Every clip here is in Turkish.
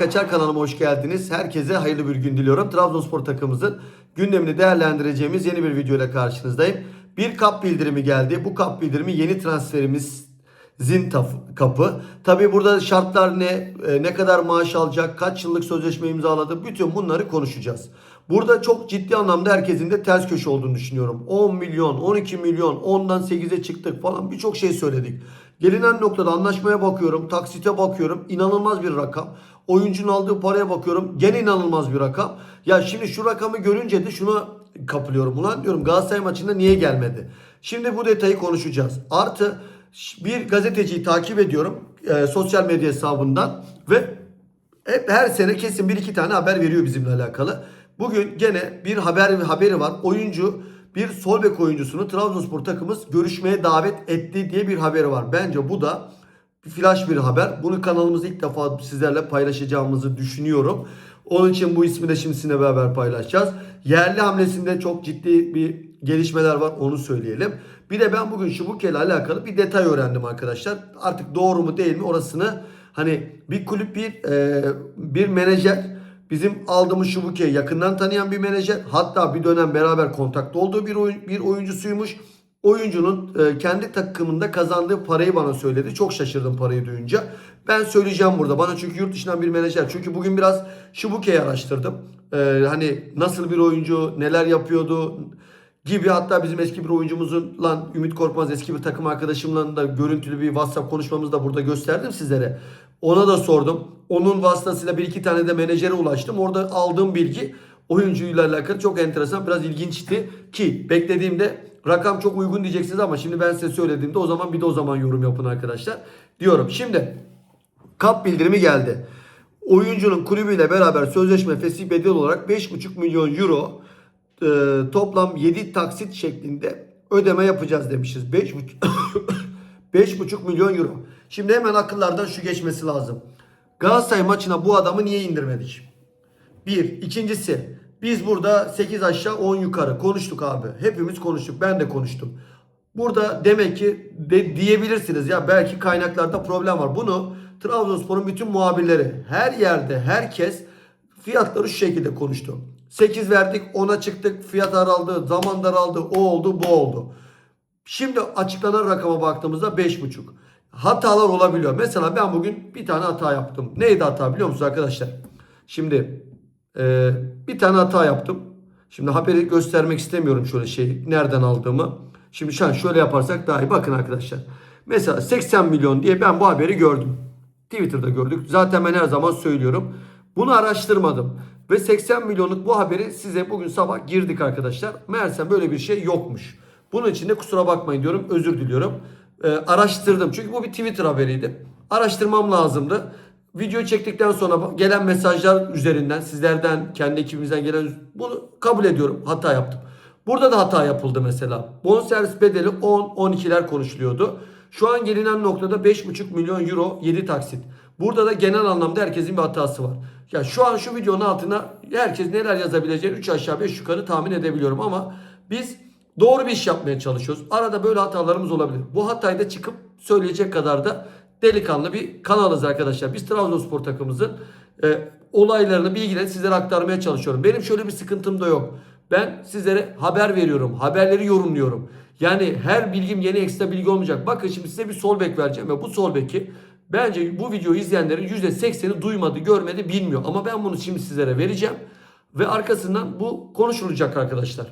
Kaçar kanalıma hoş geldiniz. Herkese hayırlı bir gün diliyorum. Trabzonspor takımımızın gündemini değerlendireceğimiz yeni bir video ile karşınızdayım. Bir kap bildirimi geldi. Bu kap bildirimi yeni transferimiz Zin kapı. Tabi burada şartlar ne, e, ne kadar maaş alacak, kaç yıllık sözleşme imzaladı bütün bunları konuşacağız. Burada çok ciddi anlamda herkesin de ters köşe olduğunu düşünüyorum. 10 milyon, 12 milyon, 10'dan 8'e çıktık falan birçok şey söyledik. Gelinen noktada anlaşmaya bakıyorum, taksite bakıyorum. inanılmaz bir rakam. Oyuncunun aldığı paraya bakıyorum. Gene inanılmaz bir rakam. Ya şimdi şu rakamı görünce de şuna kapılıyorum. Ulan diyorum Galatasaray maçında niye gelmedi? Şimdi bu detayı konuşacağız. Artı bir gazeteciyi takip ediyorum e, sosyal medya hesabından ve hep her sene kesin bir iki tane haber veriyor bizimle alakalı. Bugün gene bir haber haberi var. Oyuncu bir sol bek oyuncusunu Trabzonspor takımımız görüşmeye davet etti diye bir haberi var. Bence bu da flash bir haber. Bunu kanalımızda ilk defa sizlerle paylaşacağımızı düşünüyorum. Onun için bu ismi de şimdi sizinle beraber paylaşacağız. Yerli hamlesinde çok ciddi bir gelişmeler var onu söyleyelim. Bir de ben bugün Şubuke ile alakalı bir detay öğrendim arkadaşlar. Artık doğru mu değil mi orasını hani bir kulüp bir e, bir menajer bizim aldığımız Şubuke'yi yakından tanıyan bir menajer hatta bir dönem beraber kontakta olduğu bir oyun, bir oyuncusuymuş. Oyuncunun e, kendi takımında kazandığı parayı bana söyledi. Çok şaşırdım parayı duyunca. Ben söyleyeceğim burada. Bana çünkü yurt dışından bir menajer. Çünkü bugün biraz Şubuke'yi araştırdım. E, hani nasıl bir oyuncu, neler yapıyordu gibi hatta bizim eski bir oyuncumuzun lan Ümit Korkmaz eski bir takım arkadaşımla da görüntülü bir WhatsApp konuşmamızı da burada gösterdim sizlere. Ona da sordum. Onun vasıtasıyla bir iki tane de menajere ulaştım. Orada aldığım bilgi oyuncuyla alakalı çok enteresan biraz ilginçti ki beklediğimde rakam çok uygun diyeceksiniz ama şimdi ben size söylediğimde o zaman bir de o zaman yorum yapın arkadaşlar diyorum. Şimdi kap bildirimi geldi. Oyuncunun kulübüyle beraber sözleşme fesih bedel olarak 5,5 milyon euro e, toplam 7 taksit şeklinde ödeme yapacağız demişiz. 5,5 5,5 milyon euro. Şimdi hemen akıllardan şu geçmesi lazım. Galatasaray maçına bu adamı niye indirmedik? Bir. İkincisi biz burada 8 aşağı 10 yukarı konuştuk abi. Hepimiz konuştuk. Ben de konuştum. Burada demek ki de, diyebilirsiniz ya belki kaynaklarda problem var. Bunu Trabzonspor'un bütün muhabirleri her yerde herkes fiyatları şu şekilde konuştu. 8 verdik 10'a çıktık fiyat araldı zaman daraldı o oldu bu oldu. Şimdi açıklanan rakama baktığımızda 5.5. Hatalar olabiliyor. Mesela ben bugün bir tane hata yaptım. Neydi hata biliyor musunuz arkadaşlar? Şimdi e, bir tane hata yaptım. Şimdi haberi göstermek istemiyorum şöyle şey nereden aldığımı. Şimdi şu an şöyle yaparsak daha iyi. Bakın arkadaşlar. Mesela 80 milyon diye ben bu haberi gördüm. Twitter'da gördük. Zaten ben her zaman söylüyorum. Bunu araştırmadım. Ve 80 milyonluk bu haberi size bugün sabah girdik arkadaşlar. Meğersem böyle bir şey yokmuş. Bunun için de kusura bakmayın diyorum. Özür diliyorum. Ee, araştırdım. Çünkü bu bir Twitter haberiydi. Araştırmam lazımdı. Video çektikten sonra gelen mesajlar üzerinden sizlerden kendi ekibimizden gelen bunu kabul ediyorum. Hata yaptım. Burada da hata yapıldı mesela. Bonservis bedeli 10-12'ler konuşuluyordu. Şu an gelinen noktada 5,5 milyon euro 7 taksit. Burada da genel anlamda herkesin bir hatası var. Ya şu an şu videonun altına herkes neler yazabileceğini 3 aşağı 5 yukarı tahmin edebiliyorum ama biz doğru bir iş yapmaya çalışıyoruz. Arada böyle hatalarımız olabilir. Bu hatayı da çıkıp söyleyecek kadar da delikanlı bir kanalız arkadaşlar. Biz Trabzonspor takımımızın e, olaylarını, bilgileri sizlere aktarmaya çalışıyorum. Benim şöyle bir sıkıntım da yok. Ben sizlere haber veriyorum. Haberleri yorumluyorum. Yani her bilgim yeni ekstra bilgi olmayacak. Bakın şimdi size bir sol bek vereceğim ve bu sol beki bence bu videoyu izleyenlerin %80'i duymadı, görmedi, bilmiyor. Ama ben bunu şimdi sizlere vereceğim. Ve arkasından bu konuşulacak arkadaşlar.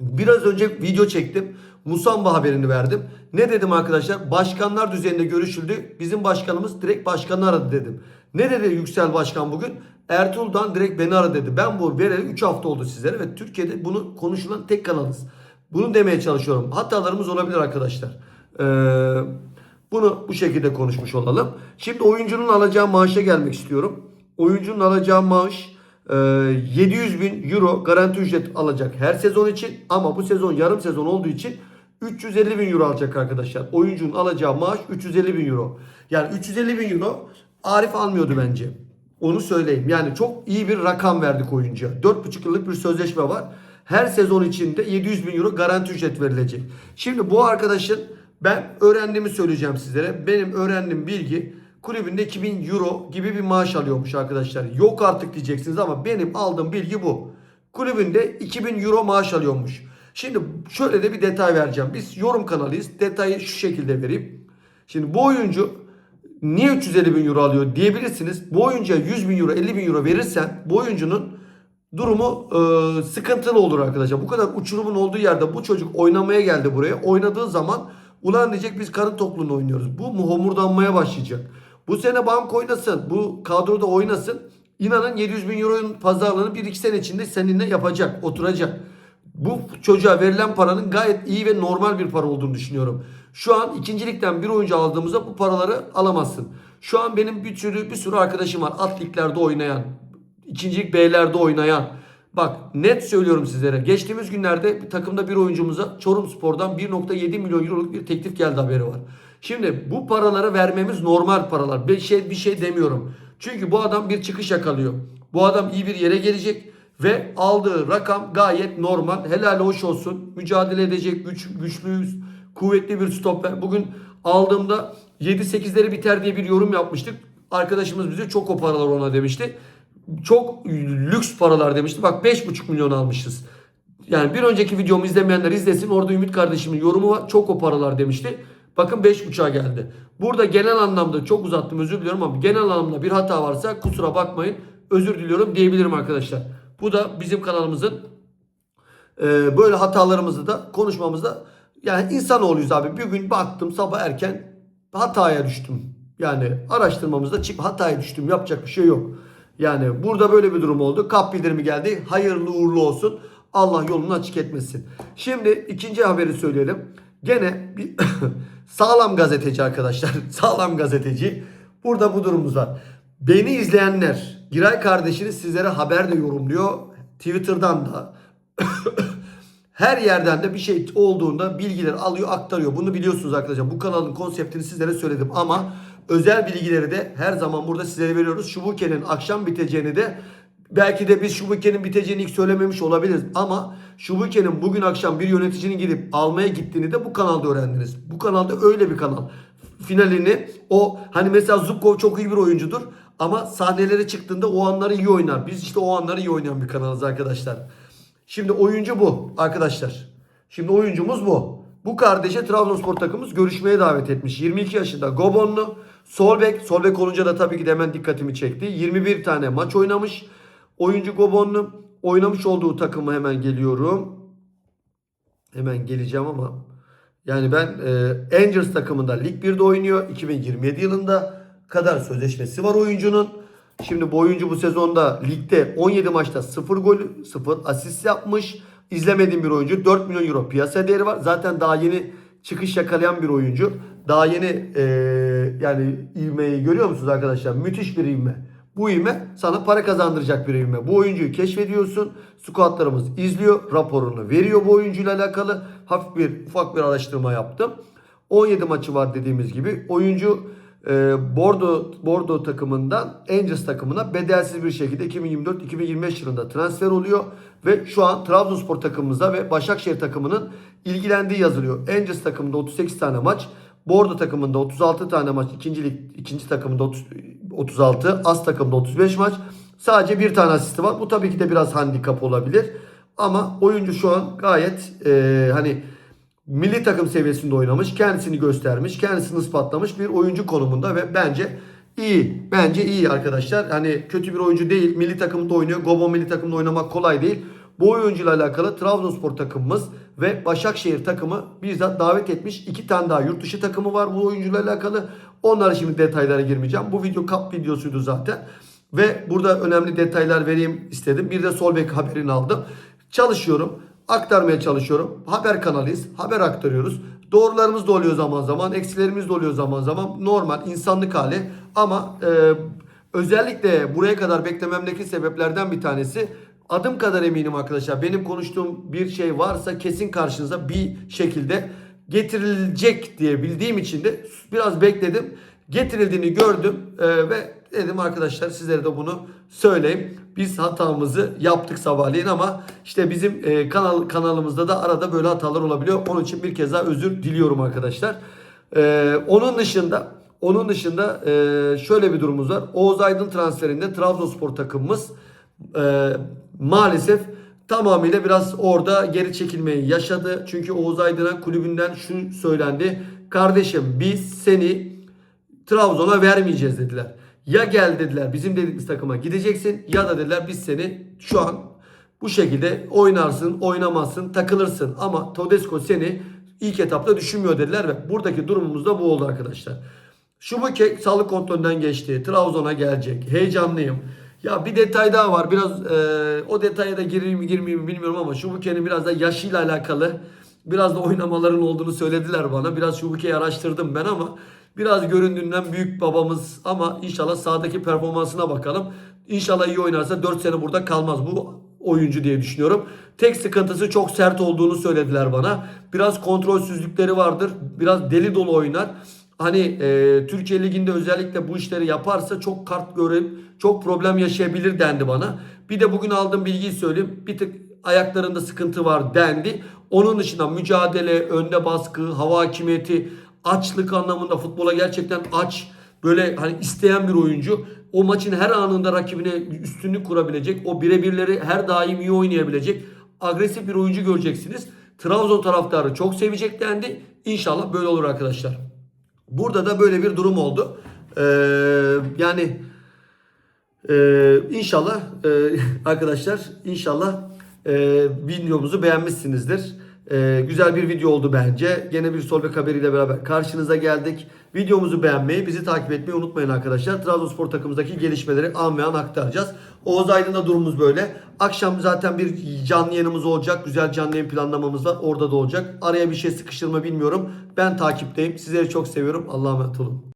Biraz önce video çektim. Musamba haberini verdim. Ne dedim arkadaşlar? Başkanlar düzeyinde görüşüldü. Bizim başkanımız direkt başkanı aradı dedim. Ne dedi Yüksel Başkan bugün? Ertuğrul'dan direkt beni aradı dedi. Ben bu vereli 3 hafta oldu sizlere ve Türkiye'de bunu konuşulan tek kanalız. Bunu demeye çalışıyorum. Hatalarımız olabilir arkadaşlar. Ee, bunu bu şekilde konuşmuş olalım. Şimdi oyuncunun alacağı maaşa gelmek istiyorum. Oyuncunun alacağı maaş 700 bin euro garanti ücret alacak her sezon için. Ama bu sezon yarım sezon olduğu için 350 bin euro alacak arkadaşlar. Oyuncunun alacağı maaş 350 bin euro. Yani 350 bin euro Arif almıyordu bence. Onu söyleyeyim. Yani çok iyi bir rakam verdik oyuncuya. 4,5 yıllık bir sözleşme var. Her sezon içinde 700 bin euro garanti ücret verilecek. Şimdi bu arkadaşın ben öğrendiğimi söyleyeceğim sizlere. Benim öğrendiğim bilgi kulübünde 2000 euro gibi bir maaş alıyormuş arkadaşlar. Yok artık diyeceksiniz ama benim aldığım bilgi bu. Kulübünde 2000 euro maaş alıyormuş. Şimdi şöyle de bir detay vereceğim. Biz yorum kanalıyız. Detayı şu şekilde vereyim. Şimdi bu oyuncu niye 350 bin euro alıyor diyebilirsiniz. Bu oyuncuya 100 bin euro 50 bin euro verirsen bu oyuncunun durumu e, sıkıntılı olur arkadaşlar. Bu kadar uçurumun olduğu yerde bu çocuk oynamaya geldi buraya. Oynadığı zaman ulan diyecek biz karın tokluğunu oynuyoruz. Bu mu homurdanmaya başlayacak. Bu sene bank oynasın. Bu kadroda oynasın. İnanın 700 bin euro'nun pazarlığını 1-2 sene içinde seninle yapacak. Oturacak. Bu çocuğa verilen paranın gayet iyi ve normal bir para olduğunu düşünüyorum. Şu an ikincilikten bir oyuncu aldığımızda bu paraları alamazsın. Şu an benim bir sürü bir sürü arkadaşım var. Liglerde oynayan, ikincilik B'lerde oynayan. Bak net söylüyorum sizlere. Geçtiğimiz günlerde takımda bir oyuncumuza Çorum Spor'dan 1.7 milyon euroluk bir teklif geldi haberi var. Şimdi bu paraları vermemiz normal paralar. Bir şey bir şey demiyorum. Çünkü bu adam bir çıkış yakalıyor. Bu adam iyi bir yere gelecek ve aldığı rakam gayet normal. Helal hoş olsun. Mücadele edecek güç, güçlü, kuvvetli bir stoper. Bugün aldığımda 7-8'leri biter diye bir yorum yapmıştık. Arkadaşımız bize çok o paralar ona demişti. Çok lüks paralar demişti. Bak 5,5 milyon almışız. Yani bir önceki videomu izlemeyenler izlesin. Orada Ümit kardeşimin yorumu var. Çok o paralar demişti. Bakın 5.5'a geldi. Burada genel anlamda çok uzattım özür diliyorum ama genel anlamda bir hata varsa kusura bakmayın. Özür diliyorum diyebilirim arkadaşlar. Bu da bizim kanalımızın e, böyle hatalarımızı da konuşmamızda yani insanoğluyuz abi. Bir gün baktım sabah erken hataya düştüm. Yani araştırmamızda hataya düştüm. Yapacak bir şey yok. Yani burada böyle bir durum oldu. Kap bildirimi geldi. Hayırlı uğurlu olsun. Allah yolunu açık etmesin. Şimdi ikinci haberi söyleyelim. Gene bir sağlam gazeteci arkadaşlar. sağlam gazeteci. Burada bu durumumuz var. Beni izleyenler Giray kardeşiniz sizlere haber de yorumluyor. Twitter'dan da her yerden de bir şey olduğunda bilgiler alıyor aktarıyor. Bunu biliyorsunuz arkadaşlar. Bu kanalın konseptini sizlere söyledim ama özel bilgileri de her zaman burada sizlere veriyoruz. Şubuke'nin akşam biteceğini de belki de biz Şubuke'nin biteceğini ilk söylememiş olabiliriz ama Şubuke'nin bugün akşam bir yöneticinin gidip almaya gittiğini de bu kanalda öğrendiniz. Bu kanalda öyle bir kanal. Finalini o hani mesela Zubkov çok iyi bir oyuncudur ama sahnelere çıktığında o anları iyi oynar. Biz işte o anları iyi oynayan bir kanalız arkadaşlar. Şimdi oyuncu bu arkadaşlar. Şimdi oyuncumuz bu. Bu kardeşe Trabzonspor takımımız görüşmeye davet etmiş. 22 yaşında Gobonlu. Solbek. Solbek olunca da tabii ki de hemen dikkatimi çekti. 21 tane maç oynamış. Oyuncu Gobonlu. Oynamış olduğu takımı hemen geliyorum. Hemen geleceğim ama. Yani ben e, Angels takımında Lig 1'de oynuyor. 2027 yılında kadar sözleşmesi var oyuncunun. Şimdi bu oyuncu bu sezonda ligde 17 maçta 0 gol 0 asist yapmış. İzlemediğim bir oyuncu. 4 milyon euro piyasa değeri var. Zaten daha yeni çıkış yakalayan bir oyuncu. Daha yeni e, yani ivmeyi görüyor musunuz arkadaşlar? Müthiş bir ivme. Bu ivme sana para kazandıracak bir ivme. Bu oyuncuyu keşfediyorsun. Squatlarımız izliyor. Raporunu veriyor bu oyuncuyla alakalı. Hafif bir ufak bir araştırma yaptım. 17 maçı var dediğimiz gibi. Oyuncu e, Bordo Bordo takımından Angels takımına bedelsiz bir şekilde 2024-2025 yılında transfer oluyor ve şu an Trabzonspor takımımıza ve Başakşehir takımının ilgilendiği yazılıyor. Angels takımında 38 tane maç, Bordo takımında 36 tane maç, ikinci lig ikinci takımında 30, 36, As takımında 35 maç. Sadece bir tane asisti var. Bu tabii ki de biraz handikap olabilir. Ama oyuncu şu an gayet e, hani milli takım seviyesinde oynamış, kendisini göstermiş, kendisini ispatlamış bir oyuncu konumunda ve bence iyi. Bence iyi arkadaşlar. Hani kötü bir oyuncu değil. Milli takımda oynuyor. Gobo milli takımda oynamak kolay değil. Bu oyuncuyla alakalı Trabzonspor takımımız ve Başakşehir takımı bizzat davet etmiş. iki tane daha yurt dışı takımı var bu oyuncuyla alakalı. Onlara şimdi detaylara girmeyeceğim. Bu video kap videosuydu zaten. Ve burada önemli detaylar vereyim istedim. Bir de Solbek haberini aldım. Çalışıyorum aktarmaya çalışıyorum. Haber kanalıyız. Haber aktarıyoruz. Doğrularımız da oluyor zaman zaman. Eksilerimiz de oluyor zaman zaman. Normal insanlık hali. Ama e, özellikle buraya kadar beklememdeki sebeplerden bir tanesi adım kadar eminim arkadaşlar. Benim konuştuğum bir şey varsa kesin karşınıza bir şekilde getirilecek diye bildiğim için de biraz bekledim. Getirildiğini gördüm e, ve dedim arkadaşlar sizlere de bunu söyleyeyim. Biz hatamızı yaptık sabahleyin ama işte bizim e, kanal kanalımızda da arada böyle hatalar olabiliyor. Onun için bir kez daha özür diliyorum arkadaşlar. E, onun dışında Onun dışında e, şöyle bir durumumuz var. Oğuz Aydın transferinde Trabzonspor takımımız e, maalesef tamamıyla biraz orada geri çekilmeyi yaşadı. Çünkü Oğuz Aydın'a kulübünden şu söylendi. Kardeşim biz seni Trabzon'a vermeyeceğiz dediler. Ya gel dediler bizim dediğimiz takıma gideceksin ya da dediler biz seni şu an bu şekilde oynarsın, oynamazsın, takılırsın. Ama Todesco seni ilk etapta düşünmüyor dediler ve buradaki durumumuz da bu oldu arkadaşlar. Şubuke sağlık kontrolünden geçti. Trabzon'a gelecek. Heyecanlıyım. Ya bir detay daha var. Biraz e, o detaya da gireyim mi girmeyeyim mi bilmiyorum ama Şubuke'nin biraz da yaşıyla alakalı biraz da oynamaların olduğunu söylediler bana. Biraz Şubuke'yi araştırdım ben ama biraz göründüğünden büyük babamız ama inşallah sahadaki performansına bakalım. İnşallah iyi oynarsa 4 sene burada kalmaz bu oyuncu diye düşünüyorum. Tek sıkıntısı çok sert olduğunu söylediler bana. Biraz kontrolsüzlükleri vardır. Biraz deli dolu oynar. Hani e, Türkiye Ligi'nde özellikle bu işleri yaparsa çok kart görüp çok problem yaşayabilir dendi bana. Bir de bugün aldığım bilgiyi söyleyeyim. Bir tık ayaklarında sıkıntı var dendi. Onun dışında mücadele, önde baskı, hava hakimiyeti, açlık anlamında futbola gerçekten aç, böyle hani isteyen bir oyuncu. O maçın her anında rakibine üstünlük kurabilecek. O birebirleri her daim iyi oynayabilecek. Agresif bir oyuncu göreceksiniz. Trabzon taraftarı çok sevecek dendi. İnşallah böyle olur arkadaşlar. Burada da böyle bir durum oldu. Ee, yani ee, inşallah e, arkadaşlar inşallah e, videomuzu beğenmişsinizdir. Ee, güzel bir video oldu bence. Gene bir sol bek haberiyle beraber karşınıza geldik. Videomuzu beğenmeyi, bizi takip etmeyi unutmayın arkadaşlar. Trabzonspor takımımızdaki gelişmeleri an ve an aktaracağız. Oğuz Aydın'da durumumuz böyle. Akşam zaten bir canlı yayınımız olacak. Güzel canlı yayın planlamamız var. Orada da olacak. Araya bir şey sıkıştırma bilmiyorum. Ben takipteyim. Sizleri çok seviyorum. Allah'a emanet olun.